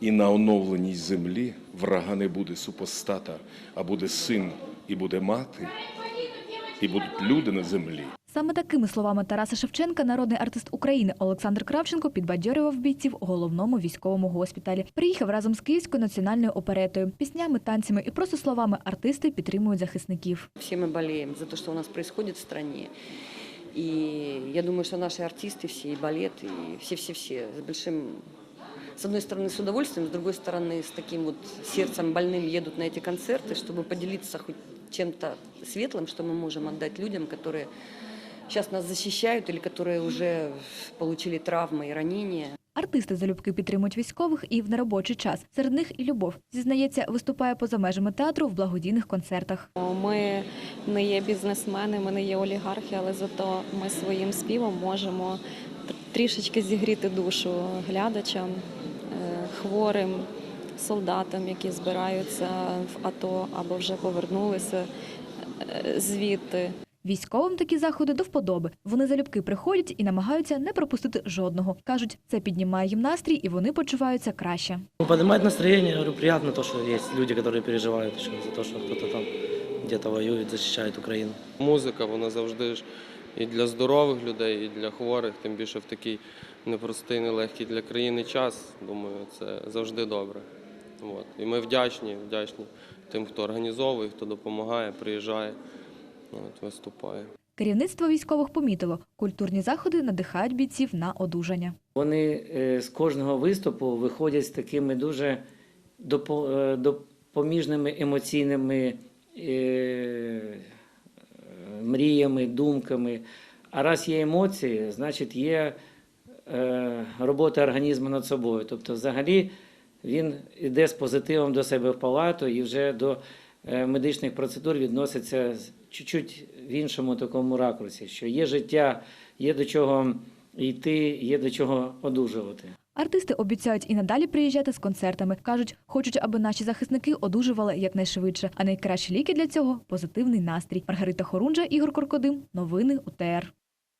І на оновленій землі врага не буде супостата, а буде син, і буде мати, і будуть люди на землі. Саме такими словами Тараса Шевченка народний артист України Олександр Кравченко підбадьорював бійців у головному військовому госпіталі. Приїхав разом з Київською національною оперетою, піснями, танцями і просто словами артисти підтримують захисників. Все мы болеем за то, что у нас происходит в стране. И я думаю, что наши артисты все, и балет, и все-все-все с большим, с одной стороны, с удовольствием, с другой стороны, с таким вот сердцем больным едут на эти концерты, чтобы поделиться хоть чем-то светлым, что мы можем отдать людям, которые сейчас нас защищают или которые уже получили травмы и ранения. Артисти залюбки підтримують військових і в неробочий час. Серед них і любов зізнається, виступає поза межами театру в благодійних концертах. Ми не є бізнесмени, ми не є олігархи, але зато ми своїм співом можемо тр- трішечки зігріти душу глядачам, е, хворим, солдатам, які збираються в АТО або вже повернулися е, звідти. Військовим такі заходи до вподоби. Вони залюбки приходять і намагаються не пропустити жодного. кажуть, це піднімає їм настрій, і вони почуваються краще. Ну, поднимает настроение, говорю, приятно то, что есть люди, которые переживают еще за то, что кто-то там где-то воюет, защищает Украину. Музика, вона завжди ж і для здорових людей, і для хворих, тим більше в такий непростий, нелегкий для країни час. Думаю, це завжди добре. От. І ми вдячні, вдячні тим, хто організовує, хто допомагає, приїжджає, от, виступає. Керівництво військових помітило, культурні заходи надихають бійців на одужання. Вони е, з кожного виступу виходять з такими дуже е, допоміжними емоційними е, мріями, думками. А раз є емоції, значить є е, робота організму над собою. Тобто, взагалі, він йде з позитивом до себе в палату і вже до е, медичних процедур відноситься чуть-чуть в іншому такому ракурсі, що є життя, є до чого йти, є до чого одужувати. Артисти обіцяють і надалі приїжджати з концертами. кажуть, хочуть, аби наші захисники одужували якнайшвидше. А найкращі ліки для цього позитивний настрій. Маргарита Хорунжа, Ігор Коркодим. Новини УТР.